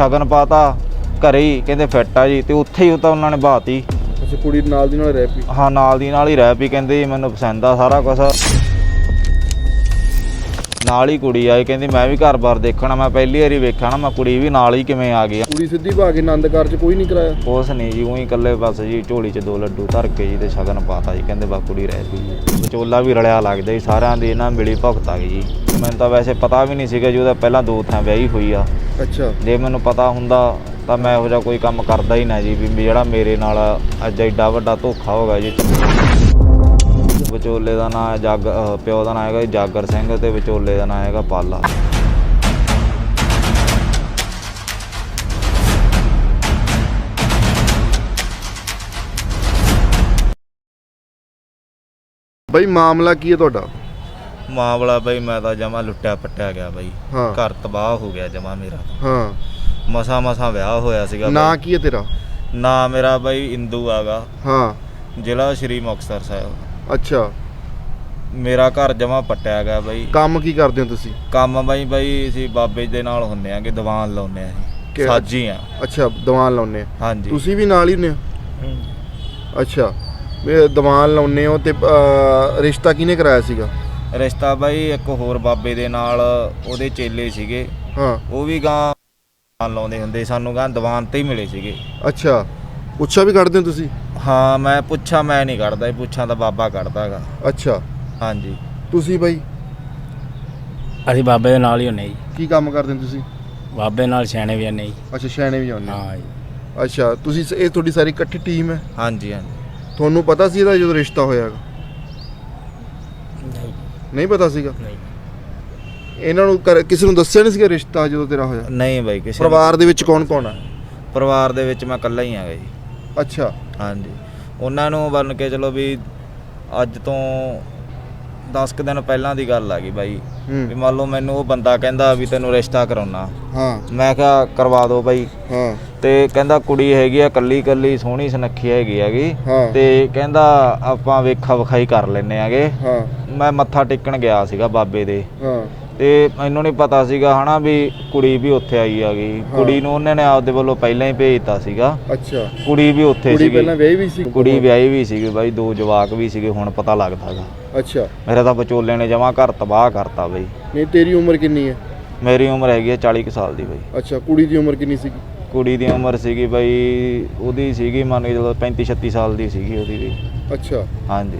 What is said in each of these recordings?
ਸ਼ਗਨ ਪਾਤਾ ਘਰੇ ਹੀ ਕਹਿੰਦੇ ਫਿੱਟ ਆ ਜੀ ਤੇ ਉੱਥੇ ਹੀ ਉਹ ਤਾਂ ਉਹਨਾਂ ਨੇ ਬਾਤੀ। ਅੱਛਾ ਕੁੜੀ ਨਾਲ ਦੀ ਨਾਲ ਰਹਿ ਪਈ? ਹਾਂ ਨਾਲ ਦੀ ਨਾਲ ਹੀ ਰਹਿ ਪਈ ਕਹਿੰਦੇ ਜੀ ਮੈਨੂੰ ਪਸੰਦ ਆ ਸਾਰਾ ਕੁਝ ਨਾਲ ਹੀ ਕੁੜੀ ਆਈ ਕਹਿੰਦੀ ਮੈਂ ਵੀ ਘਰ-ਬਾਰ ਦੇਖਣਾ ਮੈਂ ਪਹਿਲੀ ਵਾਰੀ ਵੇਖਿਆ ਨਾ ਮੈਂ ਕੁੜੀ ਵੀ ਨਾਲ ਹੀ ਕਿਵੇਂ ਆ ਗਈ ਕੁੜੀ ਸਿੱਧੀ ਭਾ ਕੇ ਆਨੰਦ ਕਾਰਜ ਕੋਈ ਨਹੀਂ ਕਰਾਇਆ? ਉਸ ਨਹੀਂ ਜੀ ਉਹੀ ਇਕੱਲੇ ਬਸ ਜੀ ਝੋਲੀ 'ਚ ਦੋ ਲੱਡੂ ਧਰ ਕੇ ਜੀ ਤੇ ਸ਼ਗਨ ਪਾਤਾ ਜੀ ਕਹਿੰਦੇ ਬਾ ਕੁੜੀ ਰਹਿ ਪਈ ਜੀ। ਵਿਚੋਲਾ ਵੀ ਰਲਿਆ ਲੱਗਦਾ ਜੀ ਸਾਰਿਆਂ ਦੀ ਇਹਨਾਂ ਮਿਲੀ ਭੁਗਤ ਆ ਗਈ ਜੀ। ਮੈਨੂੰ ਤਾਂ ਵੈਸੇ ਪਤਾ ਵੀ ਨਹੀਂ ਸੀਗਾ ਜੀ ਉਹਦਾ ਪਹਿਲਾਂ ਦੋ ਥਾਂ ਵਿਆਹੀ ਹੋਈ ਆ। ਅੱਛਾ। ਜੇ ਮੈਨੂੰ ਪਤਾ ਹੁੰਦਾ ਤਾਂ ਮੈਂ ਇਹੋ ਜਿਹਾ ਕੋਈ ਕੰਮ ਕਰਦਾ ਹੀ ਨਾ ਜੀ ਵੀ ਜਿਹੜਾ ਮੇਰੇ ਨਾਲ ਅੱਜ ਐਡਾ ਵੱਡਾ ਧੋਖਾ ਹੋ ਗਿਆ ਜੀ। ਵਿਚੋਲੇ ਦਾ ਨਾਂ ਹੈ ਜੱਗ ਅਹ ਪਿਓ ਦਾ ਨਾਂ ਹੈਗਾ ਜੀ ਜਾਗਰ ਸਿੰਘ ਤੇ ਵਿਚੋਲੇ ਦਾ ਨਾਂ ਹੈਗਾ ਪਾਲਾ। ਬਈ ਮਾਮਲਾ ਕੀ ਹੈ ਤੁਹਾਡਾ? ਮਾਮਲਾ ਬਈ ਮੈਂ ਤਾਂ ਜਮਾ ਲੁੱਟਿਆ ਪੱਟਿਆ ਗਿਆ ਬਈ। ਹਾਂ। ਘਰ ਤਬਾਹ ਹੋ ਗਿਆ ਜਮਾ ਮੇਰਾ। ਹਾਂ। ਮਸਾ ਮਸਾ ਵਿਆਹ ਹੋਇਆ ਸੀਗਾ ਬਈ। ਨਾਂ ਕੀ ਹੈ ਤੇਰਾ? ਨਾਂ ਮੇਰਾ ਬਈ ਇੰਦੂ ਆਗਾ ਹਾਂ। ਜ਼ਿਲ੍ਹਾ ਸ਼੍ਰੀ ਮੁਕਤਸਰ ਸਾਹਿਬ। ਅੱਛਾ। ਮੇਰਾ ਘਰ ਜਮਾ ਪੱਟਿਆ ਗਿਆ ਬਈ। ਕੰਮ ਕੀ ਕਰਦੇ ਹੋ ਤੁਸੀਂ? ਕੰਮ ਬਈ ਬਈ ਅਸੀਂ ਬਾਬੇ ਦੇ ਨਾਲ ਹੁੰਨੇ ਆਂਗੇ ਦੀਵਾਨ ਲਾਉਨੇ ਆ ਸਾਜੀ ਆ। ਅੱਛਾ ਦੀਵਾਨ ਲਾਉਨੇ ਆ। ਹਾਂਜੀ। ਤੁਸੀਂ ਵੀ ਨਾਲ ਹੀ ਹੁੰਨੇ ਹੋ? ਅੱਛਾ। ਵੀ ਦੀਵਾਨ ਲਾਉਨੇ ਹੋ ਤੇ ਅਹ, ਰਿਸ਼ਤਾ ਕਿਹਨੇ ਕਰਾਇਆ ਸੀਗਾ? ਰਿਸ਼ਤਾ ਬਾਈ ਇੱਕ ਹੋਰ ਬਾਬੇ ਦੇ ਨਾਲ ਉਹਦੇ ਚੇਲੇ ਸੀਗੇ। ਹਾਂ। ਉਹ ਵੀ ਗਾਂ ਦੀਵਾਨ ਲਾਉਂਦੇ ਹੁੰਦੇ ਸਾਨੂੰ ਗਾਂ ਦੀਵਾਨ ਤੇ ਹੀ ਮਿਲੇ ਸੀਗੇ। ਅੱਛਾ। ਪੁੱਛਾ ਵੀ ਕੱਢਦੇ ਹੋ ਤੁਸੀਂ? ਹਾਂ ਮੈਂ ਪੁੱਛਾਂ ਮੈਂ ਨਹੀਂ ਕੱਢਦਾ ਇਹ ਪੁੱਛਾਂ ਤਾਂ ਬਾਬਾ ਕੱਢਦਾ ਹੈਗਾ। ਅੱਛਾ। ਹਾਂਜੀ। ਤੁਸੀਂ ਬਾਈ? ਅਸੀਂ ਬਾਬੇ ਦੇ ਨਾਲ ਹੀ ਹੁੰਨੇ ਜੀ। ਕੀ ਕੰਮ ਕਰਦੇ ਹੋ ਤੁਸੀਂ? ਬਾਬੇ ਨਾਲ ਸਿਆਣੇ ਵੀ ਹੁੰਨੇ ਜੀ। ਅੱਛਾ ਸ਼ੈਣੇ ਵੀ ਆਉਂਦੇ ਹਾਂ ਜੀ। ਅੱਛਾ ਤੁਸੀਂ ਸ- ਇਹ ਤੁਹਾਡੀ ਸਾਰੀ ਇਕੱਠੀ ਟੀਮ ਹੈ? ਹਾਂਜੀ ਹਾਂਜੀ। ਤੁਹਾਨੂੰ ਪਤਾ ਸੀ ਇਹਦਾ ਜਦੋਂ ਰਿਸ਼ਤਾ ਹੋਇਆ ਹੈਗਾ? ਨਹੀਂ। ਨਹੀਂ ਪਤਾ ਸੀਗਾ? ਨਹੀਂ। ਇਹਨਾਂ ਨੂੰ ਕਿਸੇ ਨੂੰ ਦੱਸਿਆ ਨਹੀਂ ਸੀਗਾ ਰਿਸ਼ਤਾ ਜਦੋਂ ਤੇਰਾ ਹੋਇਆ? ਨਹੀਂ ਬਾਈ ਕਿਸੇ ਪਰਿਵਾਰ ਦੇ ਵਿੱਚ ਕੌਣ ਕੌਣ ਹੈ ਪਰਿਵਾਰ ਦੇ ਵਿੱਚ ਮੈਂ ਇਕੱਲਾ ਹੀ ਆਗਾ ਜੀ। ਅੱਛਾ। ਹਾਂਜੀ। ਉਹਨਾਂ ਨੂੰ ਬਣ ਕੇ ਚਲੋ ਵੀ ਅੱਜ ਤੋਂ 10 ਕੁ ਦਿਨ ਪਹਿਲਾਂ ਦੀ ਗੱਲ ਆ ਗਈ ਬਾਈ। ਵੀ ਮੰਨ ਲਓ ਮੈਨੂੰ ਉਹ ਬੰਦਾ ਕਹਿੰਦਾ ਵੀ ਤੈਨੂੰ ਰਿਸ਼ਤਾ ਕਰਾਉਣਾ। ਹਾਂ। ਮੈਂ ਕਿਹਾ ਕਰਵਾ ਦਿਓ ਬਾਈ। ਹਾਂ। ਤੇ ਕਹਿੰਦਾ ਕੁੜੀ ਹੈਗੀ ਆ ਕੱਲੀ ਕੱਲੀ ਸੋਹਣੀ ਸੁਨੱਖੀ ਹੈਗੀ ਹੈਗੀ। ਹਾਂ। ਤੇ ਕਹਿੰਦਾ ਆਪਾਂ ਵੇਖਾ ਵਿਖਾਈ ਕਰ ਲੈਨੇ ਆਗੇ। ਹਾਂ। ਮੈਂ ਮੱਥਾ ਟੇਕਣ ਗਿਆ ਸੀਗਾ ਬਾਬੇ ਦੇ। ਹਾਂ। ਤੇ ਮੈਨੂੰ ਨਹੀਂ ਪਤਾ ਸੀਗਾ ਹਨਾ ਵੀ ਕੁੜੀ ਵੀ ਉੱਥੇ ਆਈ ਹੈਗੀ। ਹਾਂ। ਕੁੜੀ ਨੂੰ ਉਹਨੇ ਨੇ ਆਪਦੇ ਵੱਲੋਂ ਪਹਿਲਾਂ ਹੀ ਭੇਜਤਾ ਸੀਗਾ। ਅੱਛਾ। ਕੁੜੀ ਵੀ ਉੱਥੇ ਕੁੜੀ ਸੀਗੀ। ਪਹਿਲਾਂ ਵਿਆਹੀ ਵੀ ਸੀ? ਕੁੜੀ ਵਿਆਹੀ ਵੀ ਸੀਗੀ ਬਾਈ ਦੋ ਜਵਾਕ ਵੀ ਸੀਗੇ ਹੁਣ ਪਤਾ ਲੱਗਦਾਗਾ ਅੱਛਾ। ਮੇਰਾ ਤਾਂ ਵਿਚੋਲੇ ਨੇ ਜਮਾ ਘਰ ਤਬਾਹ ਕਰਤਾ ਬਈ। ਨਹੀਂ ਤੇਰੀ ਉਮਰ ਕਿੰਨੀ ਹੈ? ਮੇਰੀ ਉਮਰ ਹੈਗੀ ਹੈ 40 ਕੁ ਸਾਲ ਦੀ ਬਈ। ਅੱਛਾ ਕੁੜੀ ਦੀ ਉਮਰ ਕਿੰਨੀ ਸੀਗੀ? ਕੁੜੀ ਦੀ ਉਮਰ ਸੀਗੀ ਬਈ ਉਹਦੀ ਸੀਗੀ ਮੰਨ ਕੇ ਜਦੋਂ 35 36 ਸਾਲ ਦੀ ਸੀਗੀ ਉਹਦੀ ਵੀ। ਅੱਛਾ। ਹਾਂਜੀ।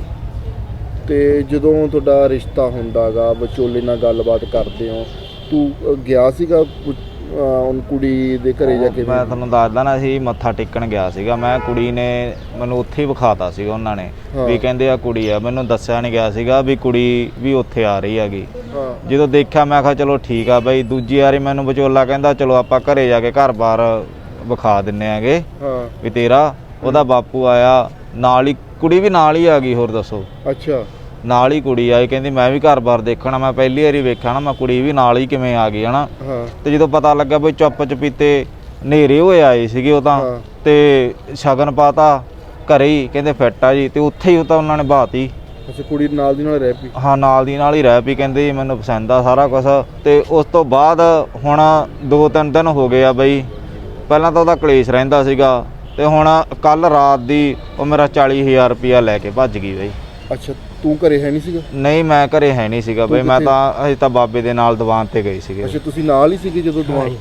ਤੇ ਜਦੋਂ ਤੁਹਾਡਾ ਰਿਸ਼ਤਾ ਹੁੰਦਾਗਾ ਵਿਚੋਲੇ ਨਾਲ ਗੱਲਬਾਤ ਕਰਦੇ ਹੋ ਤੂੰ ਗਿਆ ਸੀਗਾ ਉਹਨ ਕੁੜੀ ਦੇ ਘਰੇ ਜਾ ਕੇ? ਮੈਂ ਤੁਹਾਨੂੰ ਦੱਸਦਾ ਨਾ ਸੀ ਮੱਥਾ ਟੇਕਣ ਗਿਆ ਸੀਗਾ। ਮੈਂ ਕੁੜੀ ਨੇ ਮੈਨੂੰ ਉੱਥੇ ਹੀ ਵਿਖਾਤਾ ਸੀਗਾ ਉਹਨਾਂ ਨੇ। ਵੀ ਕਹਿੰਦੇ ਆ ਕੁੜੀ ਆ। ਮੈਨੂੰ ਦੱਸਿਆ ਨਹੀਂ ਗਿਆ ਸੀਗਾ ਵੀ ਕੁੜੀ ਵੀ ਉੱਥੇ ਆ ਰਹੀ ਹੈਗੀ। ਜਦੋਂ ਦੇਖਿਆ ਮੈਂ ਕਿਹਾ ਚਲੋ ਠੀਕ ਆ ਬਈ। ਦੂਜੀ ਵਾਰੀ ਮੈਨੂੰ ਵਿਚੋਲਾ ਕਹਿੰਦਾ ਚਲੋ ਆਪਾਂ ਘਰੇ ਜਾ ਕੇ ਘਰ-ਬਾਰ ਵਿਖਾ ਦਿੰਨੇ ਆਗੇ ਵੀ ਤੇਰਾ ਉਹਦਾ ਬਾਪੂ ਆਇਆ ਨਾਲ ਹੀ ਕੁੜੀ ਵੀ ਨਾਲ ਹੀ ਆ ਗਈ ਹੋਰ ਦੱਸੋ। ਅੱਛਾ। ਨਾਲ ਹੀ ਕੁੜੀ ਆਈ ਕਹਿੰਦੀ ਮੈਂ ਵੀ ਘਰ-ਬਾਰ ਦੇਖਣਾ ਮੈਂ ਪਹਿਲੀ ਵਾਰੀ ਵੇਖਿਆ ਨਾ ਮੈਂ ਕੁੜੀ ਵੀ ਨਾਲ ਹੀ ਕਿਵੇਂ ਆ ਗਈ ਹਨਾ। ਹਾਂ। ਤੇ ਜਦੋਂ ਪਤਾ ਲੱਗਾ ਬਈ ਚੁੱਪ ਚਪੀਤੇ ਨੇਰੇ ਹੋਏ ਆਏ ਸੀਗੇ ਉਹ ਤਾਂ ਹਾਂ। ਤੇ ਸ਼ਗਨ ਪਾਤਾ ਘਰੇ ਹੀ ਕਹਿੰਦੇ ਫਿੱਟ ਆ ਜੀ ਤੇ ਉੱਥੇ ਹੀ ਉਹ ਤਾਂ ਉਹਨਾਂ ਨੇ ਬਾਤੀ। ਅੱਛਾ ਕੁੜੀ ਨਾਲ ਦੀ ਨਾਲ ਰਹਿ ਪਈ। ਹਾਂ ਨਾਲ ਦੀ ਨਾਲ ਹੀ ਰਹਿ ਪਈ ਕਹਿੰਦੇ ਜੀ ਮੈਨੂੰ ਪਸੰਦ ਆ ਸਾਰਾ ਕੁਝ ਤੇ ਉਸ ਤੋਂ ਬਾਅਦ ਹੁਣ ਦੋ ਤਿੰਨ ਦਿਨ ਹੋ ਗਏ ਆ ਬਈ ਪਹਿਲਾਂ ਤਾਂ ਉਹਦਾ ਕਲੇਸ਼ ਰਹਿੰਦਾ ਸੀਗਾ ਤੇ ਹੁਣ ਕੱਲ ਰਾਤ ਦੀ ਉਹ ਮੇਰਾ 40000 ਰੁਪਇਆ ਲੈ ਕੇ ਭੱਜ ਗਈ ਬਈ। ਅੱਛਾ ਤੂੰ ਘਰੇ ਹੈ ਨਹੀਂ ਸੀਗਾ? ਨਹੀਂ ਮੈਂ ਘਰੇ ਹੈ ਨਹੀਂ ਸੀਗਾ ਬਈ ਮੈਂ? ਤਾਂ ਅਜੇ ਤਾਂ ਬਾਬੇ ਦੇ ਨਾਲ ਦੀਵਾਨ ਤੇ ਗਏ ਸੀਗੇ। ਅੱਛਾ ਤੁਸੀਂ ਨਾਲ ਹੀ ਸੀਗੇ ਜਦੋਂ ਜੀ।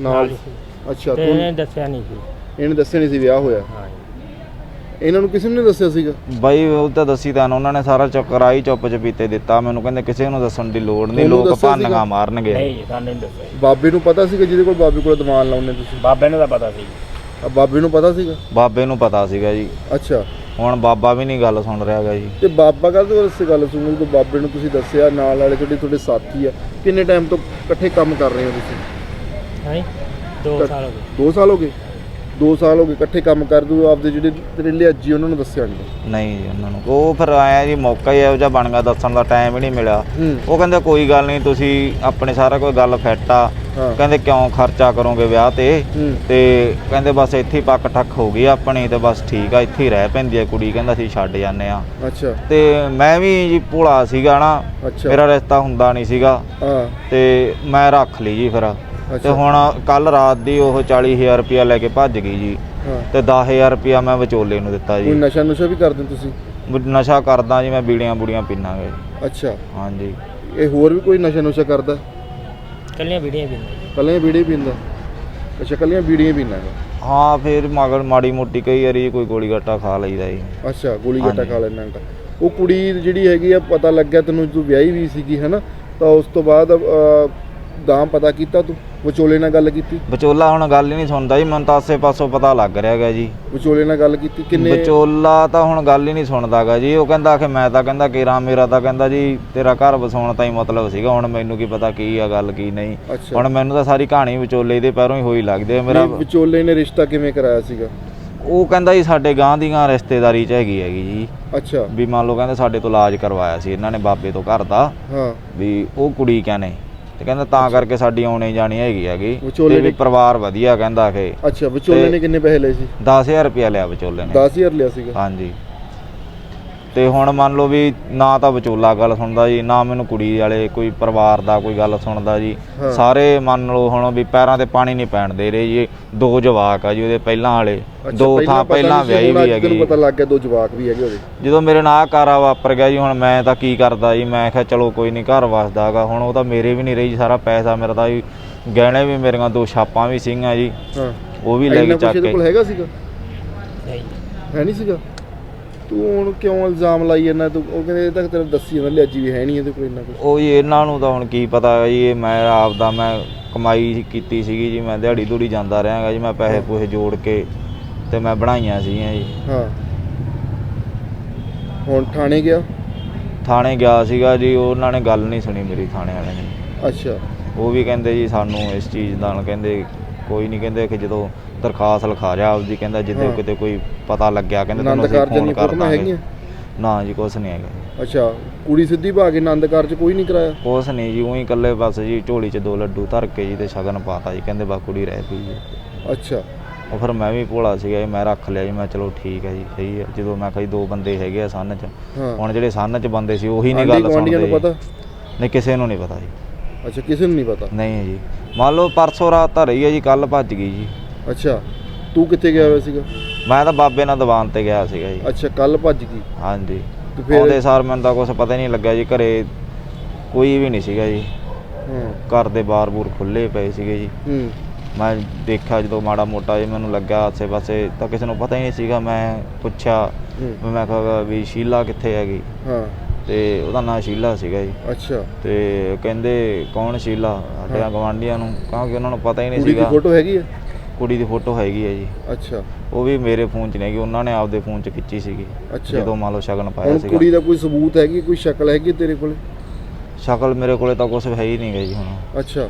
ਨਾਲ ਅੱਛਾ ਤੇ ਇਹਨੇ ਦੱਸਿਆ ਨਹੀਂ ਸੀ। ਇਹਨੇ ਦੱਸਿਆ ਨਹੀਂ ਸੀ ਵਿਆਹ ਹੋਇਆ? ਹਾਂ ਇਹਨਾਂ ਨੂੰ ਕਿਸੇ ਨੇ ਦੱਸਿਆ ਸੀਗਾ? ਬਈ ਉਹ ਤਾਂ ਦੱਸੀ ਤਾਂ ਉਹਨਾਂ ਨੇ ਸਾਰਾ ਚੱਕਰ ਆਈ ਚੁੱਪ ਚਪੀਤੇ ਦਿੱਤਾ। ਮੈਨੂੰ ਕਹਿੰਦੇ ਕਿਸੇ ਨੂੰ ਦੱਸਣ ਦੀ ਲੋੜ ਨਹੀਂ ਲੋਕ? ਭਾਨੀਆਂ ਮਾਰਨਗੇ। ਨਹੀਂ ਸਾਨੂੰ ਨਹੀਂ ਦੱਸਿਆ। ਬਾਬੇ ਨੂੰ ਪਤਾ ਸੀਗਾ ਜਿਹਦੇ ਕੋਲ ਬਾਬੇ ਕੋਲ ਦੀਵਾਨ ਲਾਉਣੇ ਤੁਸੀਂ? ਬਾਬੇ ਨੂੰ ਤਾਂ ਪਤਾ ਸੀ। ਆ ਬਾਬੇ ਨੂੰ ਪਤਾ ਸੀਗਾ? ਬਾਬੇ ਨੂੰ ਪਤਾ ਸੀਗਾ ਜੀ। ਅੱਛਾ। ਹੁਣ ਬਾਬਾ ਵੀ ਨਹੀਂ ਗੱਲ ਸੁਣ ਰਿਹਾ ਹੈਗਾ ਜੀ। ਤੇ ਬਾਬਾ ਕਰਦੇ ਵਾਸਤੇ ਗੱਲ ਸੁਣੋ? ਕਿ ਬਾਬੇ ਨੂੰ ਤੁਸੀਂ ਦੱਸਿਆ ਨਾਲ ਵਾਲੇ ਜਿਹੜੇ ਤੁਹਾਡੇ ਸਾਥੀ ਆ ਕਿੰਨੇ ਟਾਈਮ ਤੋਂ ਇਕੱਠੇ ਕੰਮ ਕਰ ਰਹੇ ਹੋ ਤੁਸੀਂ? ਹਾਂ? 2 ਤਾਂ- ਸਾਲ ਹੋ ਗਏ। 2 ਸਾਲ ਹੋ ਗਏ? 2 ਸਾਲ ਹੋ ਗਏ ਇਕੱਠੇ ਕੰਮ ਕਰਦੇ ਹੋ ਆਪਦੇ ਜਿਹੜੇ ਤੇਰੇ ਲਿਆਜੀ ਉਹਨਾਂ ਨੂੰ ਦੱਸਿਆ ਨਹੀਂ ਨਹੀਂ ਜੀ ਉਹਨਾਂ ਨੂੰ। ਉਹ ਫਿਰ ਆਇਆ ਜੀ ਮੌਕਾ ਹੀ ਇਹੋ ਜਿਹਾ ਬਣ ਗਿਆ ਦੱਸਣ ਦਾ ਟਾਈਮ ਹੀ ਨਹੀਂ ਮਿਲਿਆ। ਹੂੰ। ਉਹ ਕਹਿੰਦੇ ਕੋਈ ਗੱਲ ਨਹੀਂ ਤੁਸੀਂ ਆਪਣੇ ਸਾਰਾ ਕੋਈ ਗੱਲ ਫਿੱਟ ਆ। ਹਾਂ। ਕਹਿੰਦੇ ਕਿਉਂ ਖਰਚਾ ਕਰੋਗੇ ਵਿਆਹ ਤੇ? ਹੂੰ। ਤੇ ਕਹਿੰਦੇ ਬਸ ਇੱਥੇ ਹੀ ਪੱਕ ਠੱਕ ਹੋ ਗਈ ਆਪਣੀ ਤੇ ਬਸ ਠੀਕ ਆ ਇੱਥੇ ਹੀ ਰਹਿ ਪੈਂਦੀ ਆ ਕੁੜੀ। ਕਹਿੰਦਾ ਅਸੀਂ ਛੱਡ ਜਾਂਦੇ ਆ। ਅੱਛਾ। ਤੇ ਮੈਂ ਵੀ ਜੀ ਭੋਲਾ ਸੀਗਾ ਨਾ ਅੱਛਾ। ਮੇਰਾ ਰਿਸ਼ਤਾ ਹੁੰਦਾ ਨਹੀਂ ਸੀਗਾ। ਹਾਂ। ਤੇ ਮੈਂ ਰੱਖ ਲਈ ਜੀ ਫਿਰ। ਤੇ ਹੁਣ ਕੱਲ ਰਾਤ ਦੀ ਉਹ 40000 ਰੁਪਇਆ ਲੈ ਕੇ ਭੱਜ ਗਈ ਜੀ। ਹਾਂ। ਤੇ 10000 ਰੁਪਇਆ ਮੈਂ ਵਿਚੋਲੇ ਨੂੰ ਦਿੱਤਾ ਕੋਈ ਜੀ ਨਸ਼ਾ ਨੁਸ਼ਾ ਵੀ ਕਰਦੇ ਹੋ ਤੁਸੀਂ? ਨਸ਼ਾ ਕਰਦਾ ਜੀ ਮੈਂ ਬੀੜੀਆਂ ਬੁੜੀਆਂ ਪੀਣਾਗਾ ਅੱਛਾ। ਹਾਂਜੀ। ਇਹ ਹੋਰ ਵੀ ਕੋਈ ਨਸ਼ਾ ਨੁਸ਼ਾ ਕਰਦਾ? ਕੱਲੀਆਂ ਵੀਡੀਆਂ ਵੀ ਕੱਲੀਆਂ ਬੀੜੀ ਪੀਂਦਾ? ਅੱਛਾ ਕੱਲੀਆਂ ਬੀੜੀਆਂ ਪੀਂਦਾ। ਗਾ। ਹਾਂ ਫਿਰ ਮਗਰ ਮਾੜੀ ਮੋਟੀ ਕਈ ਵਾਰੀ ਕੋਈ ਗੋਲੀ ਗੱਟਾ ਖਾ ਲਈਦਾ ਜੀ। ਅੱਛਾ ਗੋਲੀ ਗੱਟਾ। ਖਾ ਲੈਣਾ ਗਾ ਉਹ ਕੁੜੀ ਜਿਹੜੀ ਹੈਗੀ ਆ ਪਤਾ ਲੱਗਿਆ ਤੈਨੂੰ ਤੂੰ ਵਿਆਹੀ ਵੀ ਸੀਗੀ ਹਨਾ? ਤਾਂ ਉਸ ਤੋਂ ਬਾਅਦ ਅਹ, ਗਾਂ ਪਤਾ ਕੀਤਾ ਤੂੰ? ਵਿਚੋਲੇ ਨਾਲ ਗੱਲ ਕੀਤੀ? ਵਿਚੋਲਾ ਹੁਣ ਗੱਲ ਹੀ ਨਹੀਂ ਸੁਣਦਾ ਜੀ ਮੈਨੂੰ ਤਾਂ ਆਸੇ ਪਾਸੋਂ ਪਤਾ ਲੱਗ ਰਿਹਾ ਹੈਗਾ ਜੀ। ਵਿਚੋਲੇ ਨਾਲ ਗੱਲ ਕੀਤੀ? ਕਿੰਨੇ ਵਿਚੋਲਾ ਤਾਂ ਹੁਣ ਗੱਲ ਹੀ ਨਹੀਂ ਸੁਣਦਾਗਾ ਜੀ। ਉਹ ਕਹਿੰਦਾ ਕਿ ਮੈਂ ਤਾਂ ਕਹਿੰਦਾ ਕੇਰਾ ਮੇਰਾ ਤਾਂ ਕਹਿੰਦਾ ਜੀ ਤੇਰਾ ਘਰ ਵਸਾਉਣ ਤਾਂ ਹੀ ਮਤਲਬ ਸੀਗਾ ਹੁਣ ਮੈਨੂੰ ਕੀ ਪਤਾ ਕੀ ਆ ਗੱਲ ਕੀ ਨਹੀਂ। ਹੁਣ ਮੈਨੂੰ ਤਾਂ ਸਾਰੀ ਕਹਾਣੀ ਵਿਚੋਲੇ ਦੇ ਪੈਰੋਂ ਹੀ ਹੋਈ ਲੱਗਦੀ ਹੈ ਮੇਰਾ ਵਿਚੋਲੇ ਨੇ ਰਿਸ਼ਤਾ ਕਿਵੇਂ ਕਰਾਇਆ ਸੀਗਾ? ਉਹ ਕਹਿੰਦਾ ਜੀ ਸਾਡੇ ਗਾਂ ਦੀਆਂ ਰਿਸ਼ਤੇਦਾਰੀ ਚ ਹੈਗੀ ਹੈਗੀ ਜੀ। ਅੱਛਾ। ਵੀ ਮੰਨ ਲਓ ਕਹਿੰਦੇ ਸਾਡੇ ਤੋਂ ਇਲਾਜ ਕਰਵਾਇਆ ਸੀ ਇਹਨਾਂ ਨੇ ਬਾਬੇ ਤੋਂ ਘਰ ਦਾ। ਹਾਂ। ਵੀ ਉਹ ਕੁੜੀ ਕਹਿੰਦੇ ਤੇ ਕਹਿੰਦਾ ਤਾਂ ਕਰਕੇ ਸਾਡੀ ਆਉਣੇ ਜਾਣੀ ਹੈਗੀ ਹੈਗੀ। ਵਿਚੋਲੇ ਤੇ ਵੀ ਨੇ- ਪਰਿਵਾਰ ਵਧੀਆ ਕਹਿੰਦਾ ਕਿ ਅੱਛਾ ਵਿਚੋਲੇ ਤੇ- ਨੇ ਕਿੰਨੇ ਪੈਸੇ ਲਏ ਸੀ? 10000 ਰੁਪਇਆ ਲਿਆ ਵਿਚੋਲੇ ਨੇ। 10000 ਲਿਆ ਸੀਗਾ? ਹਾਂਜੀ। ਤੇ ਹੁਣ ਮੰਨ ਲਓ ਵੀ ਨਾ ਤਾਂ ਵਿਚੋਲਾ ਗੱਲ ਸੁਣਦਾ ਜੀ ਨਾ ਮੈਨੂੰ ਕੁੜੀ ਵਾਲੇ ਕੋਈ ਪਰਿਵਾਰ ਦਾ ਕੋਈ ਗੱਲ ਸੁਣਦਾ ਜੀ। ਸਾਰੇ ਮੰਨ ਲਓ ਹੁਣ ਵੀ ਪੈਰਾਂ ਤੇ ਪਾਣੀ ਨਹੀਂ ਪੈਣ ਦੇ ਰਹੇ ਜੀ ਦੋ ਜਵਾਕ ਆ ਜੀ ਉਹਦੇ ਪਹਿਲਾਂ ਵਾਲੇ। ਦੋ ਥਾਂ ਪਹਿਲਾਂ ਵਿਆਹੀ ਵੀ ਤੈਨੂੰ ਹੈਗੀ। ਪਤਾ ਲੱਗ ਗਿਆ ਦੋ ਜਵਾਕ ਵੀ ਹੈਗੇ ਉਹਦੇ। ਜਦੋਂ ਮੇਰੇ ਨਾਲ ਕਾਰਾ ਵਾਪਰ ਗਿਆ ਜੀ ਹੁਣ ਮੈਂ ਤਾਂ ਕੀ ਕਰਦਾ ਜੀ ਮੈਂ ਕਿਹਾ ਚਲੋ ਕੋਈ ਨਹੀਂ ਘਰ ਵਸਦਾਗਾ ਹੁਣ ਉਹ ਤਾਂ ਮੇਰੇ ਵੀ ਨਹੀਂ ਰਹੀ ਸਾਰਾ ਪੈਸਾ ਮੇਰਾ ਤਾਂ ਜੀ ਗਹਿਣੇ ਵੀ ਮੇਰੀਆਂ ਦੋ ਛਾਪਾਂ ਵੀ ਸੀਗੀਆਂ ਜੀ। ਉਹ ਵੀ ਲੈ ਕੇ ਚੱਕ ਕੋਲ ਕੇ ਹੈਗਾ ਸੀਗਾ? ਨਹੀਂ। ਹੈ ਨਹੀਂ ਸੀਗਾ? ਤੂੰ ਹੁਣ ਕਿਉਂ ਇਲਜ਼ਾਮ ਲਾਈ ਜਾਂਦਾ? ਤੂੰ ਉਹ ਕਹਿੰਦੇ ਇਹ ਤਾਂ ਤੇਰਾ ਦੱਸੀ ਜਾਂਦਾ ਲਿਆਜੀ ਵੀ ਹੈ ਨਹੀਂ ਇਹਦੇ ਕੋਲ ਇੰਨਾ ਕੁਛ। ਉਹ ਜੀ ਇਹਨਾਂ ਨੂੰ ਤਾਂ ਹੁਣ ਕੀ ਪਤਾ ਜੀ ਇਹ ਮੈਂ ਆਪ ਦਾ ਮੈਂ ਕਮਾਈ ਕੀਤੀ ਸੀਗੀ ਜੀ ਮੈਂ ਦਿਹਾੜੀ ਦੂੜੀ ਜਾਂਦਾ ਰਹਾਂਗਾ ਜੀ ਮੈਂ ਪੈਸੇ ਪੂਸੇ ਜੋੜ ਕੇ ਤੇ ਮੈਂ ਬਣਾਈਆਂ ਸੀਗੀਆਂ ਜੀ। ਹਾਂ। ਹੁਣ ਥਾਣੇ ਗਿਆ? ਥਾਣੇ ਗਿਆ ਸੀਗਾ ਜੀ ਉਹਨਾਂ ਨੇ ਗੱਲ ਨਹੀਂ ਸੁਣੀ ਮੇਰੀ ਥਾਣੇ ਵਾਲਿਆਂ ਨੇ। ਅੱਛਾ। ਉਹ ਵੀ ਕਹਿੰਦੇ ਜੀ ਸਾਨੂੰ ਇਸ ਚੀਜ਼ ਦਾ ਕਹਿੰਦੇ ਕੋਈ ਨਹੀਂ ਕਹਿੰਦੇ ਕਿ ਜਦੋਂ ਦਰਖਾਸਤ ਲਿਖਾ ਜਾ ਆਪਦੀ ਕਹਿੰਦਾ ਜਿੱਦੇ ਹਾਂ। ਕਿਤੇ ਕੋਈ ਪਤਾ ਲੱਗਿਆ ਕਹਿੰਦੇ ਆਨੰਦ ਕਾਰਜ ਫੋਨ ਦੀਆਂ ਕਰ ਫੋਟੋਆਂ ਦਾਂਗੇ ਹੈਗੀਆਂ? ਨਾ ਜੀ ਕੁਛ ਨਹੀਂ ਹੈਗਾ। ਅੱਛਾ ਕੁੜੀ ਸਿੱਧੀ ਭਾਗੇ ਆਨੰਦ ਕਾਰਜ ਕੋਈ ਨਹੀਂ ਕਰਾਇਆ? ਕੁਛ ਨਹੀਂ ਜੀ ਉਹੀ ਇਕੱਲੇ ਬਸ ਜੀ ਝੋਲੀ 'ਚ ਦੋ ਲੱਡੂ ਧਰ ਕੇ ਜੀ ਤੇ ਸ਼ਗਨ ਪਾਤਾ ਜੀ ਕਹਿੰਦੇ ਬਾ ਕੁੜੀ ਰਹਿ ਪਈ ਜੀ। ਅੱਛਾ। ਉਹ ਫਿਰ ਮੈਂ ਵੀ ਭੋਲਾ ਸੀਗਾ ਜੀ ਮੈਂ ਰੱਖ ਲਿਆ ਜੀ ਮੈਂ ਚਲੋ ਠੀਕ ਹੈ ਜੀ ਸਹੀ ਹੈ। ਜਦੋਂ ਮੈਂ ਕਿਹਾ ਦੋ ਬੰਦੇ ਹੈਗੇ ਆ ਸੰਨ 'ਚ ਹਾਂ। ਹੁਣ ਜਿਹੜੇ ਸੰਨ 'ਚ ਬੰਦੇ ਸੀ ਉਹੀ ਨਹੀਂ ਆਂਢੀ ਗੱਲ ਗੁਆਂਢੀਆਂ ਸੁਣਦੇ। ਨੂੰ ਪਤਾ? ਜੀ। ਨਹੀਂ ਕਿਸੇ ਨੂੰ ਨਹੀਂ ਪਤਾ ਜੀ। ਅੱਛਾ ਕਿਸੇ ਨੂੰ ਨਹੀਂ ਪਤਾ? ਨਹੀਂ ਜੀ। ਮੰਨ ਲਓ ਪਰਸੋਂ ਰਾਤ ਤਾਂ ਰਹੀ ਹੈ ਜੀ ਕੱਲ ਭੱਜ ਗਈ ਜੀ। ਅੱਛਾ ਤੂੰ ਕਿੱਥੇ ਗਿਆ ਹੋਇਆ ਸੀਗਾ? ਮੈਂ ਤਾਂ ਬਾਬੇ ਨਾਲ ਦੀਵਾਨ ਤੇ ਗਿਆ ਸੀਗਾ ਜੀ। ਅੱਛਾ ਕੱਲ ਭੱਜ ਗਈ? ਹਾਂਜੀ। ਤੇ ਫਿਰ? ਉਹਦੇ ਸਾਰ ਮੈਨੂੰ ਤਾਂ ਕੁਝ ਪਤਾ ਹੀ ਨਹੀਂ ਲੱਗਿਆ ਜੀ ਘਰੇ ਕੋਈ ਵੀ ਨਹੀਂ ਸੀਗਾ ਜੀ। ਹਾਂ। ਘਰ ਦੇ ਬਾਰ-ਬੂਰ ਖੁੱਲੇ ਪਏ ਸੀਗੇ ਜੀ। ਹੂੰ। ਮੈਂ ਦੇਖਿਆ ਜਦੋਂ ਮਾੜਾ ਮੋਟਾ ਜੀ ਮੈਨੂੰ ਲੱਗਾ ਆਸੇ-ਪਾਸੇ ਤਾਂ ਕਿਸੇ ਨੂੰ ਪਤਾ ਹੀ ਨਹੀਂ ਸੀਗਾ ਮੈਂ ਪੁੱਛਿਆ ਹੂੰ। ਵੀ ਮੈਂ ਕਿਹਾ ਵੀ ਸ਼ੀਲਾ ਕਿੱਥੇ ਹੈਗੀ? ਹਾਂ। ਤੇ ਉਹਦਾ ਨਾਂ ਸ਼ੀਲਾ ਸੀਗਾ ਜੀ। ਅੱਛਾ। ਤੇ ਕਹਿੰਦੇ ਕੌਣ ਸ਼ੀਲਾ? ਸਾਡੇ ਹਾਂ। ਗਵਾਂਢੀਆਂ ਨੂੰ ਕਿਉਂਕਿ ਉਹਨਾਂ ਨੂੰ ਪਤਾ ਹੀ ਨਹੀਂ ਕੁੜੀ ਦੀ ਸੀਗਾ। ਫੋਟੋ ਹੈਗੀ ਹੈ ਕੁੜੀ ਦੀ ਫੋਟੋ ਹੈਗੀ ਹੈ ਜੀ। ਅੱਛਾ। ਉਹ ਵੀ ਮੇਰੇ ਫੋਨ 'ਚ ਨਹੀਂ ਹੈਗੀ ਉਹਨਾਂ ਨੇ ਆਪਦੇ ਫੋਨ 'ਚ ਖਿੱਚੀ ਸੀਗੀ ਅੱਛਾ। ਜਦੋਂ ਮੰਨ ਲਓ ਸ਼ਗਨ ਪਾਇਆ ਹੁਣ ਸੀਗਾ। ਕੁੜੀ ਦਾ ਕੋਈ ਸਬੂਤ ਹੈਗੀ ਕੋਈ ਸ਼ਕਲ ਹੈਗੀ ਤੇਰੇ ਕੋਲੇ? ਸ਼ਕਲ ਮੇਰੇ ਕੋਲੇ ਤਾਂ ਕੁਝ ਹੈ ਹੀ ਨਹੀਂ ਗਾ ਜੀ ਹੁਣ। ਅੱਛਾ।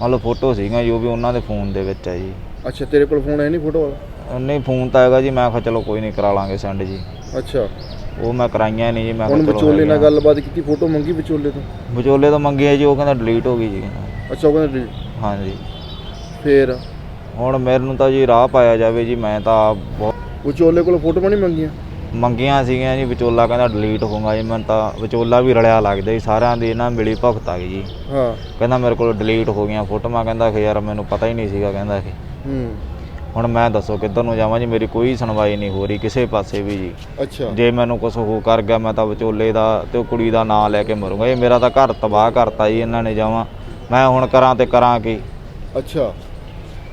ਮੰਨ ਲਓ ਫੋਟੋ ਸੀਗਾ ਜੀ ਉਹ ਵੀ ਉਹਨਾਂ ਦੇ ਫੋਨ ਦੇ ਵਿੱਚ ਹੈ ਜੀ। ਅੱਛਾ ਤੇਰੇ ਕੋਲ ਫੋਨ ਹੈ ਨਹੀਂ ਫੋਟੋ ਵਾਲਾ? ਨਹੀਂ ਫੋਨ ਤਾਂ ਹੈਗਾ ਜੀ ਮੈਂ ਕਿਹਾ ਚਲੋ ਕੋਈ ਨਹੀਂ ਕਰਾ ਲਾਂਗੇ ਸੈਂਡ ਜੀ। ਅੱਛਾ। ਉਹ ਮੈਂ ਕਰਾਈਆਂ ਨਹੀਂ ਜੀ ਮੈਂ ਹੁਣ ਕਿਹਾ ਚਲੋ ਵਿਚੋਲੇ ਨਾਲ ਹੈਗੀਆਂ। ਗੱਲਬਾਤ ਕੀਤੀ ਫੋਟੋ ਮੰਗੀ ਵਿਚੋਲੇ ਤੋਂ? ਵਿਚੋਲੇ ਤੋਂ ਮੰਗੀ ਹੈ ਜੀ ਉਹ ਕਹਿੰਦਾ ਡਿਲੀਟ ਹੋ ਗਈ ਜੀ। ਅੱਛਾ ਉਹ ਕਹਿੰਦਾ delete। ਹਾਂਜੀ। ਫੇਰ? ਹੁਣ ਮੈਨੂੰ ਤਾਂ ਜੀ ਰਾਹ ਪਾਇਆ ਜਾਵੇ ਜੀ ਮੈਂ ਤਾਂ ਆਪ ਬਹੁਤ ਵਿਚੋਲੇ ਕੋਲ ਫੋਟੋ ਨਹੀਂ ਮੰਗੀਆਂ? ਮੰਗੀਆਂ ਸੀਗੀਆਂ ਜੀ ਵਿਚੋਲਾ ਕਹਿੰਦਾ ਡਿਲੀਟ ਹੋਊਗਾ ਜੀ ਮੈਨੂੰ ਤਾਂ ਵਿਚੋਲਾ ਵੀ ਰਲਿਆ ਲੱਗਦਾ ਜੀ ਸਾਰਿਆਂ ਦੀ ਨਾ ਮਿਲੀ ਭੁਗਤ ਆ ਗਈ ਜੀ। ਹਾਂ। ਕਹਿੰਦਾ ਮੇਰੇ ਕੋਲ ਡਿਲੀਟ ਹੋ ਗਈਆਂ ਫੋਟੋਆਂ ਕਹਿੰਦਾ ਕਿ ਯਾਰ ਮੈਨੂੰ ਪਤਾ ਹੀ ਨਹੀਂ ਸੀਗਾ ਕਹਿੰਦਾ ਕਿ ਹੂੰ। ਹੁਣ ਮੈਂ ਦੱਸੋ ਕਿੱਧਰ ਨੂੰ ਜਾਵਾਂ ਜੀ ਮੇਰੀ ਕੋਈ ਸੁਣਵਾਈ ਨਹੀਂ ਹੋ ਰਹੀ ਕਿਸੇ ਪਾਸੇ ਵੀ ਜੀ। ਅੱਛਾ। ਜੇ ਮੈਨੂੰ ਕੁਝ ਹੋ ਕਰ ਗਿਆ ਮੈਂ ਤਾਂ ਵਿਚੋਲੇ ਦਾ ਤੇ ਉਹ ਕੁੜੀ ਦਾ ਨਾਂ ਲੈ ਕੇ ਮਰੂੰਗਾ। ਇਹ ਮੇਰਾ ਤਾਂ ਘਰ ਤਬਾਹ ਕਰਤਾ ਜੀ ਇਹਨਾਂ ਨੇ ਜਾਵਾਂ। ਮੈਂ ਹੁਣ ਕਰਾਂ ਤੇ ਕਰਾਂ ਕੀ। ਅੱਛਾ।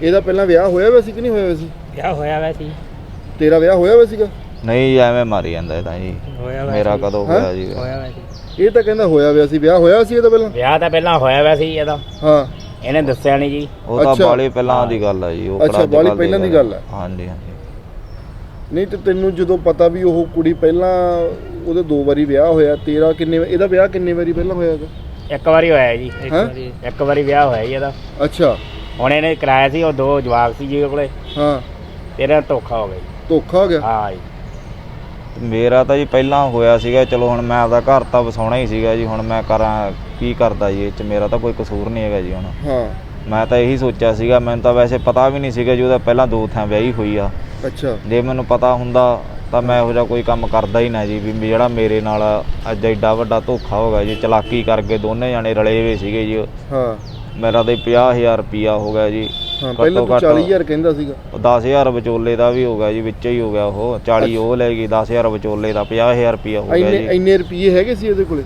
ਇਹਦਾ ਪਹਿਲਾਂ ਵਿਆਹ ਹੋਇਆ ਹੋਇਆ ਸੀ ਕਿ ਨਹੀਂ ਹੋਇਆ ਹੋਇਆ ਸੀ? ਵਿਆਹ ਹੋਇਆ ਵੈ ਸੀ। ਤੇਰਾ ਵਿਆਹ ਹੋਇਆ ਹੋਇਆ ਸੀਗਾ? ਨਹੀਂ ਐਵੇਂ ਮਾਰੀ ਜਾਂਦਾ ਇਹ ਤਾਂ ਜੀ। ਹੋਇਆ ਵੈ ਮੇਰਾ। ਕਦੋਂ? ਹੋਇਆ ਜੀ ਹੋਇਆ ਵੈ ਸੀ। ਇਹ ਤਾਂ ਕਹਿੰਦਾ ਹੋਇਆ ਹੋਇਆ ਸੀ। ਵਿਆਹ ਹੋਇਆ ਸੀ ਇਹਦਾ ਪਹਿਲਾਂ? ਵਿਆਹ ਤਾਂ ਪਹਿਲਾਂ ਹੋਇਆ ਵੈ ਸੀ ਇਹਦਾ। ਹਾਂ। ਇਹਨੇ ਦੱਸਿਆ ਨਹੀਂ ਜੀ। ਉਹ ਤਾਂ ਅੱਛਾ। ਬਾਲੀ ਪਹਿਲਾਂ ਦੀ ਗੱਲ ਹੈ ਜੀ ਉਹ ਅੱਛਾ, ਬਾਹਲੀ ਕੱਲ੍ਹ ਪਹਿਲਾਂ ਦੀ ਗੱਲ ਹੈ। ਹਾਂਜੀ ਹਾਂਜੀ। ਨਹੀਂ ਤੇ ਤੈਨੂੰ ਜਦੋਂ ਪਤਾ ਵੀ ਉਹ ਕੁੜੀ ਪਹਿਲਾਂ ਉਹਦੇ ਦੋ ਵਾਰੀ ਵਿਆਹ ਹੋਇਆ ਤੇਰਾ ਕਿੰਨੇ ਇਹਦਾ ਵਿਆਹ ਕਿੰਨੇ ਵਾਰੀ ਪਹਿਲਾਂ ਹੋਇਆ ਹੈਗਾ ਇੱਕ ਵਾਰੀ ਹੋਇਆ ਜੀ। ਇੱਕ ਹੈਂ? ਵਾਰੀ ਇੱਕ ਵਾਰੀ ਵਿਆਹ ਹੋਇਆ ਜੀ ਇਹਦਾ। ਅੱਛਾ। ਹੁਣ ਇਹਨੇ ਕਰਾਇਆ ਸੀ ਉਹ ਦੋ ਜਵਾਕ ਸੀ ਜੀ ਉਹਦੇ ਕੋਲੇ। ਹਾਂ। ਤੇਰੇ ਧੋਖਾ ਹੋ ਗਿਆ ਜੀ। ਧੋਖਾ ਹੋ ਗਿਆ? ਹਾਂ ਜੀ। ਮੇਰਾ ਤਾਂ ਜੀ ਪਹਿਲਾਂ ਹੋਇਆ ਸੀਗਾ ਚਲੋ ਹੁਣ ਮੈਂ ਆਪਦਾ ਘਰ ਤਾਂ ਵਸਾਉਣਾ ਹੀ ਸੀਗਾ ਜੀ ਹੁਣ ਮੈਂ ਕਰਾਂ ਕੀ ਕਰਦਾ ਜੀ ਇਹ ਚ ਮੇਰਾ ਤਾਂ ਕੋਈ ਕਸੂਰ ਨਹੀਂ ਹੈਗਾ ਜੀ ਹੁਣ। ਹਾਂ। ਮੈਂ ਤਾਂ ਇਹੀ ਸੋਚਿਆ ਸੀਗਾ ਮੈਨੂੰ ਤਾਂ ਵੈਸੇ ਪਤਾ ਵੀ ਨਹੀਂ ਸੀਗਾ ਜੀ ਉਹਦਾ ਪਹਿਲਾਂ ਦੋ ਥਾਂ ਵਿਆਹੀ ਹੋਈ ਆ। ਅੱਛਾ। ਜੇ ਮੈਨੂੰ ਪਤਾ ਹੁੰਦਾ ਤਾਂ ਮੈਂ ਇਹੋ ਜਿਹਾ ਕੋਈ ਕੰਮ ਕਰਦਾ ਹੀ ਨਾ ਜੀ ਵੀ ਜਿਹੜਾ ਮੇਰੇ ਨਾਲ ਅੱਜ ਐਡਾ ਵੱਡਾ ਧੋਖਾ ਹੋ ਗਿਆ ਜੀ ਚਲਾਕੀ ਕਰਕੇ ਦੋਨੇ ਜਾਣੇ ਰਲੇ ਹੋਏ ਸੀਗੇ ਜੀ। ਹਾਂ। ਮੇਰਾ ਤੇ 50000 ਰੁਪਿਆ ਹੋ ਗਿਆ ਜੀ। ਹਾਂ ਪਹਿਲਾਂ ਘੱਟੋ ਤੂੰ ਘੱਟ 40000 ਕਹਿੰਦਾ ਸੀਗਾ। ਉਹ 10000 ਵਿਚੋਲੇ ਦਾ ਵੀ ਹੋ ਗਿਆ ਜੀ ਵਿੱਚ ਹੀ ਹੋ ਗਿਆ ਉਹ 40 ਉਹ ਲੈ ਗਈ 10000 ਵਿਚੋਲੇ ਦਾ 50000 ਰੁਪਿਆ ਹੋ ਗਿਆ ਜੀ। ਇੰਨੇ ਰੁਪਏ ਹੈਗੇ ਸੀ ਇਹਦੇ ਕੋਲੇ?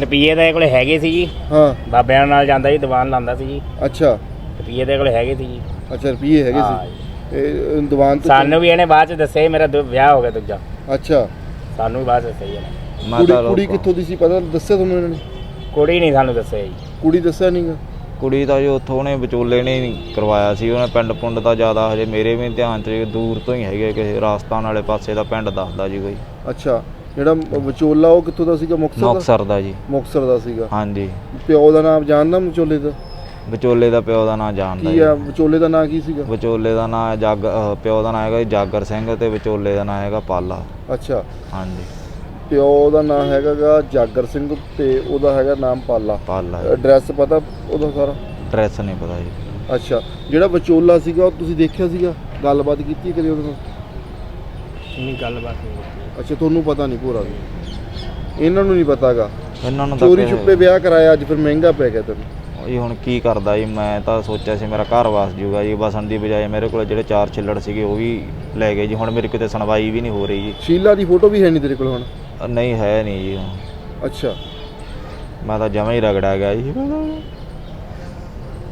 ਰੁਪਈਏ ਦੇ ਕੋਲੇ ਹੈਗੇ ਸੀ ਜੀ। ਹਾਂ। ਬਾਬਿਆਂ ਨਾਲ ਜਾਂਦਾ ਜੀ ਦੀਵਾਨ ਲਾਉਂਦਾ ਸੀ ਜੀ। ਅੱਛਾ। ਰੁਪਈਏ ਦੇ ਕੋਲੇ ਹੈਗੇ ਸੀ ਜੀ। ਅੱਛਾ ਰੁਪਏ ਹੈਗੇ ਹਾਂ ਸੀ ਜੀ। ਇਹ ਦੀਵਾਨ ਤੋਂ ਸਾਨੂੰ ਵੀ ਇਹਨੇ ਬਾਅਦ ਚ ਦੱਸਿਆ ਜੀ ਮੇਰਾ ਦੋ- ਵਿਆਹ ਹੋ ਗਿਆ ਦੂਜਾ। ਅੱਛਾ। ਸਾਨੂੰ ਵੀ ਬਾਅਦ ਚ ਦੱਸਿਆ ਜੀ ਇਹਨੇ। ਮੈਂ ਕੁੜੀ ਤਾਂ ਕੁੜੀ ਲੋਕਾਂ- ਕਿੱਥੋਂ ਦੀ ਸੀ? ਪਤਾ ਦੱਸਿਆ ਤੁਹਾਨੂੰ ਇਹਨਾਂ? ਨੇ ਕੁੜੀ ਨਹੀਂ ਸਾਨੂੰ ਦੱਸਿਆ ਜੀ। ਕੁੜੀ ਦੱਸਿਆ ਨਹੀਂਗਾ ਕੁੜੀ ਤਾਂ ਜੀ ਉੱਥੋਂ ਉਹਨੇ ਵਿਚੋਲੇ ਨੇ ਹੀ ਕਰਵਾਇਆ ਸੀ। ਉਹਨੇ ਪਿੰਡ ਪੁੰਡ ਦਾ ਜ਼ਿਆਦਾ ਹਜੇ ਮੇਰੇ ਵੀ ਧਿਆਨ 'ਚ ਦੂਰ ਤੋਂ ਹੀ ਹੈਗੇ ਕਿਸੇ ਰਾਜਸਥਾਨ ਵਾਲੇ ਪਾਸੇ ਦਾ ਪਿੰਡ ਦੱਸਦਾ ਜੀ ਕੋਈ। ਅੱਛਾ। ਜਿਹੜਾ ਵਿਚੋਲਾ ਉਹ ਕਿੱਥੋਂ ਦਾ ਸੀਗਾ? ਮੁਕਤਸਰ ਦਾ? ਮੁਕਤਸਰ ਦਾ ਜੀ। ਮੁਕਤਸਰ ਦਾ ਸੀਗਾ। ਹਾਂਜੀ। ਪਿਓ ਦਾ ਨਾਮ ਜਾਣਦਾ ਵਿਚੋਲੇ ਦਾ? ਵਿਚੋਲੇ ਦਾ ਪਿਓ ਦਾ ਨਾਂ ਜਾਣਦਾ ਕੀ ਜੀ। ਆ? ਵਿਚੋਲੇ ਦਾ ਨਾਂ ਕੀ ਸੀਗਾ? ਵਿਚੋਲੇ ਦਾ ਨਾਂ ਜੱਗ ਅਹ ਪਿਓ ਦਾ ਨਾਂ ਹੈਗਾ ਜੀ ਜਾਗਰ ਸਿੰਘ ਤੇ ਵਿਚੋਲੇ ਦਾ ਨਾਂ ਹੈਗਾ ਪਾਲਾ। ਅੱਛਾ। ਹਾਂਜੀ। ਪਿਓ ਦਾ ਨਾਮ ਹੈਗਾਗਾ ਜਾਗਰ ਸਿੰਘ ਤੇ ਉਹਦਾ ਹੈਗਾ ਨਾਮ ਪਾਲਾ। ਪਾਲਾ ਐਡਰੈਸ ਪਤਾ ਉਹਦਾ ਸਾਰਾ? ਡਰੈਸ ਨਹੀਂ ਪਤਾ ਜੀ। ਅੱਛਾ। ਜਿਹੜਾ ਵਿਚੋਲਾ ਸੀਗਾ ਉਹ ਤੁਸੀਂ ਦੇਖਿਆ ਸੀਗਾ? ਗੱਲਬਾਤ ਕੀਤੀ ਕਦੇ ਉਹਦੇ ਨਾਲ? ਨਹੀਂ ਗੱਲਬਾਤ ਨਹੀਂ ਅੱਛਾ ਤੁਹਾਨੂੰ ਪਤਾ ਨਹੀਂ ਪੂਰਾ। ਇਹਨਾਂ ਨੂੰ ਨਹੀਂ ਪਤਾਗਾ? ਇਹਨਾਂ ਨੂੰ ਤਾਂ ਚੋਰੀ ਕਿਸੇ- ਛੁਪੇ ਵਿਆਹ ਕਰਾਇਆ ਅੱਜ ਫਿਰ ਮਹਿੰਗਾ ਪੈ ਗਿਆ ਤੈਨੂੰ। ਇਹ ਹੁਣ ਕੀ ਕਰਦਾ ਜੀ? ਮੈਂ ਤਾਂ ਸੋਚਿਆ ਸੀ ਮੇਰਾ ਘਰ ਵਸ ਜੂਗਾ ਜੀ। ਵਸਣ ਦੀ ਬਜਾਏ ਮੇਰੇ ਕੋਲ ਜਿਹੜੇ ਚਾਰ ਛਿੱਲੜ ਸੀਗੇ ਉਹ ਵੀ ਲੈ ਗਏ ਜੀ। ਹੁਣ ਮੇਰੀ ਕਿਤੇ ਸੁਣਵਾਈ ਵੀ ਨਹੀਂ ਹੋ ਰਹੀ ਜੀ। ਸ਼ੀਲਾ ਦੀ ਫੋਟੋ ਵੀ ਹੈ ਨਹੀਂ ਤੇਰੇ ਕੋਲ ਹੁਣ? ਅ, ਨਹੀਂ ਹੈ ਨਹੀਂ ਜੀ। ਅੱਛਾ। ਮੈਂ ਤਾਂ ਜਮਾ ਹੀ ਰਗੜਾ ਗਿਆ ਜੀ।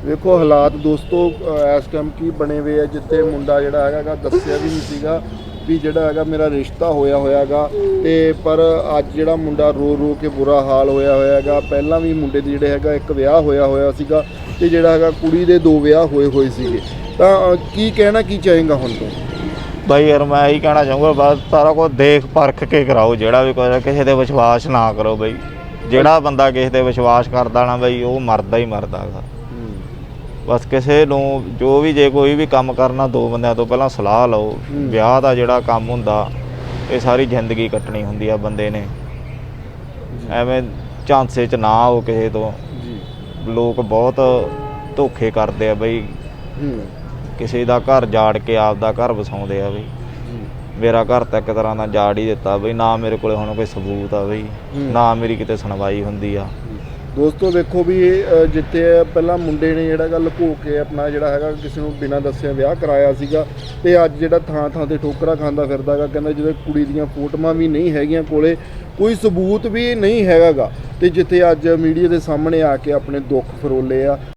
ਵੇਖੋ ਹਾਲਾਤ ਦੋਸਤੋ ਅਹ ਇਸ ਟਾਈਮ ਕੀ ਬਣੇ ਹੋਏ ਆ ਜਿੱਥੇ ਮੁੰਡਾ ਜਿਹੜਾ ਹੈਗਾਗਾ ਦੱਸਿਆ ਵੀ ਨਹੀਂ ਸੀਗਾ। ਵੀ ਜਿਹੜਾ ਹੈਗਾ ਮੇਰਾ ਰਿਸ਼ਤਾ ਹੋਇਆ ਹੋਇਆਗਾ ਤੇ ਪਰ ਅੱਜ ਜਿਹੜਾ ਮੁੰਡਾ ਰੋ ਰੋ ਕੇ ਬੁਰਾ ਹਾਲ ਹੋਇਆ ਹੋਇਆ ਹੈਗਾ ਪਹਿਲਾਂ ਵੀ ਮੁੰਡੇ ਦੇ ਜਿਹੜੇ ਹੈਗਾ ਇੱਕ ਵਿਆਹ ਹੋਇਆ ਹੋਇਆ ਸੀਗਾ ਤੇ ਜਿਹੜਾ ਹੈਗਾ ਕੁੜੀ ਦੇ ਦੋ ਵਿਆਹ ਹੋਏ ਹੋਏ ਸੀਗੇ। ਤਾਂ ਕੀ ਕਹਿਣਾ, ਕੀ ਚਾਹੇਗਾ ਹੁਣ ਤੋਂ? ਬਾਈ ਯਾਰ, ਮੈਂ ਇਹੀ ਕਹਿਣਾ ਚਾਹੂੰਗਾ, ਬਸ ਸਾਰਾ ਕੁਝ ਦੇਖ ਪਰਖ ਕੇ ਕਰਾਓ, ਜਿਹੜਾ ਵੀ ਕੋਈ ਕਿਸੇ ਤੇ ਵਿਸ਼ਵਾਸ ਨਾ ਕਰੋ ਬਈ। ਜਿਹੜਾ ਬੰਦਾ ਕਿਸੇ ਤੇ ਵਿਸ਼ਵਾਸ ਕਰਦਾ ਨਾ ਬਈ, ਉਹ ਮਰਦਾ ਹੀ ਮਰਦਾ ਗਾ। ਬਸ ਕਿਸੇ ਨੂੰ ਜੋ ਵੀ ਜੇ ਕੋਈ ਵੀ ਕੰਮ ਕਰਨਾ ਦੋ ਬੰਦਿਆਂ ਤੋਂ ਪਹਿਲਾਂ ਸਲਾਹ ਲਓ ਹੂੰ। ਵਿਆਹ ਦਾ ਜਿਹੜਾ ਕੰਮ ਹੁੰਦਾ ਇਹ ਸਾਰੀ ਜ਼ਿੰਦਗੀ ਕੱਟਣੀ ਹੁੰਦੀ ਆ ਬੰਦੇ ਨੇ। ਐਵੇਂ ਝਾਂਸੇ 'ਚ ਨਾ ਆਓ ਕਿਸੇ ਤੋਂ। ਜੀ। ਲੋਕ ਬਹੁਤ ਧੋਖੇ ਕਰਦੇ ਆ ਬਈ। ਹੂੰ। ਕਿਸੇ ਦਾ ਘਰ ਜਾੜ ਕੇ ਆਪਦਾ ਘਰ ਵਸਾਉਂਦੇ ਆ ਬਈ। ਮੇਰਾ ਘਰ ਤਾਂ ਇੱਕ ਤਰ੍ਹਾਂ ਦਾ ਜਾੜ ਹੀ ਦਿੱਤਾ ਬਈ ਨਾ ਮੇਰੇ ਕੋਲੇ ਹੁਣ ਕੋਈ ਸਬੂਤ ਆ ਬਈ। ਹੂੰ। ਨਾ ਮੇਰੀ ਕਿਤੇ ਸੁਣਵਾਈ ਹੁੰਦੀ ਆ। ਦੋਸਤੋ, ਵੇਖੋ ਵੀ ਇਹ ਜਿੱਥੇ ਪਹਿਲਾਂ ਮੁੰਡੇ ਨੇ ਜਿਹੜਾ ਗੱਲ ਲੁਕੋ ਕੇ ਆਪਣਾ ਜਿਹੜਾ ਹੈਗਾ, ਕਿਸੇ ਨੂੰ ਬਿਨਾਂ ਦੱਸਿਆ ਵਿਆਹ ਕਰਾਇਆ ਸੀਗਾ, ਤੇ ਅੱਜ ਜਿਹੜਾ ਥਾਂ ਥਾਂ ਤੇ ਠੋਕਰਾ ਖਾਂਦਾ ਫਿਰਦਾਗਾ ਕਹਿੰਦਾ ਜਿਹਦੇ ਕੁੜੀ ਦੀਆਂ ਫੋਟੋਆਂ ਵੀ ਨਹੀਂ ਹੈਗੀਆਂ ਕੋਲੇ, ਕੋਈ ਸਬੂਤ ਵੀ ਨਹੀਂ ਹੈਗਾਗਾ। ਤੇ ਜਿੱਥੇ ਅੱਜ ਮੀਡੀਆ ਦੇ ਸਾਹਮਣੇ ਆ ਕੇ ਆਪਣੇ ਦੁੱਖ ਫਰੋਲੇ ਆ।